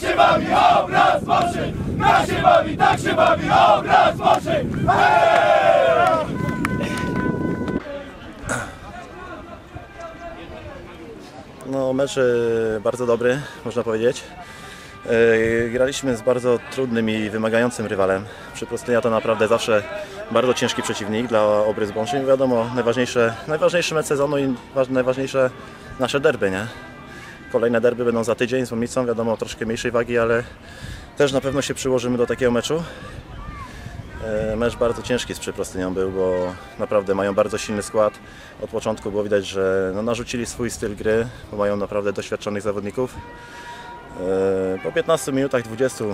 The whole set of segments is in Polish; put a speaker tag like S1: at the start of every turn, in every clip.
S1: się bawi, obraz moszy! Gra się bawi, tak się bawi, obraz!
S2: No, mecz e, bardzo dobry, można powiedzieć. E, Graliśmy z bardzo trudnym i wymagającym rywalem. Przyprostynia to naprawdę zawsze bardzo ciężki przeciwnik dla Obrys Bączyn. Wiadomo, najważniejsze, najważniejszy mecz sezonu i waż- najważniejsze nasze derby, nie? Kolejne derby będą za tydzień z Łomicą, wiadomo, troszkę mniejszej wagi, ale też na pewno się przyłożymy do takiego meczu. E, Mecz bardzo ciężki z Przyprostynią był, bo naprawdę mają bardzo silny skład. Od początku było widać, że no, narzucili swój styl gry, bo mają naprawdę doświadczonych zawodników. E, Po 15 minutach 20,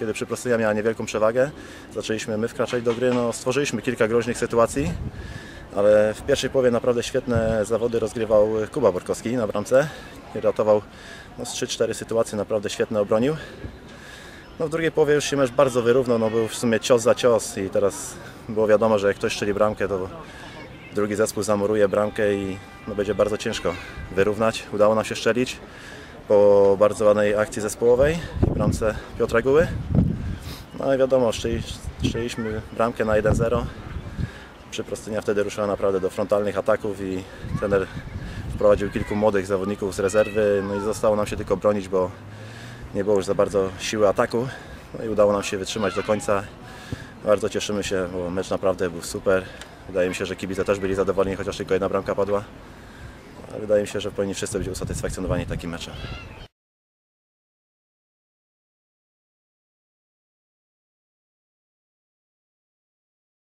S2: kiedy Przyprostynia miała niewielką przewagę, zaczęliśmy my wkraczać do gry. No, stworzyliśmy kilka groźnych sytuacji, ale w pierwszej połowie naprawdę świetne zawody rozgrywał Kuba Borkowski na bramce. Ratował no, z 3-4 sytuacje, naprawdę świetne obronił. No w drugiej połowie już się mecz bardzo wyrównał, no był w sumie cios za cios i teraz było wiadomo, że jak ktoś strzeli bramkę, to drugi zespół zamuruje bramkę i no będzie bardzo ciężko wyrównać. Udało nam się strzelić po bardzo ładnej akcji zespołowej i bramce Piotra Guły. No i wiadomo, strzeliliśmy bramkę na 1-0. Przyprostynia wtedy ruszyła naprawdę do frontalnych ataków i trener wprowadził kilku młodych zawodników z rezerwy, no i zostało nam się tylko bronić, bo nie było już za bardzo siły ataku no i udało nam się wytrzymać do końca. Bardzo cieszymy się, bo mecz naprawdę był super. Wydaje mi się, że kibice też byli zadowoleni, chociaż tylko jedna bramka padła. Ale wydaje mi się, że powinni wszyscy być usatysfakcjonowani takim meczem.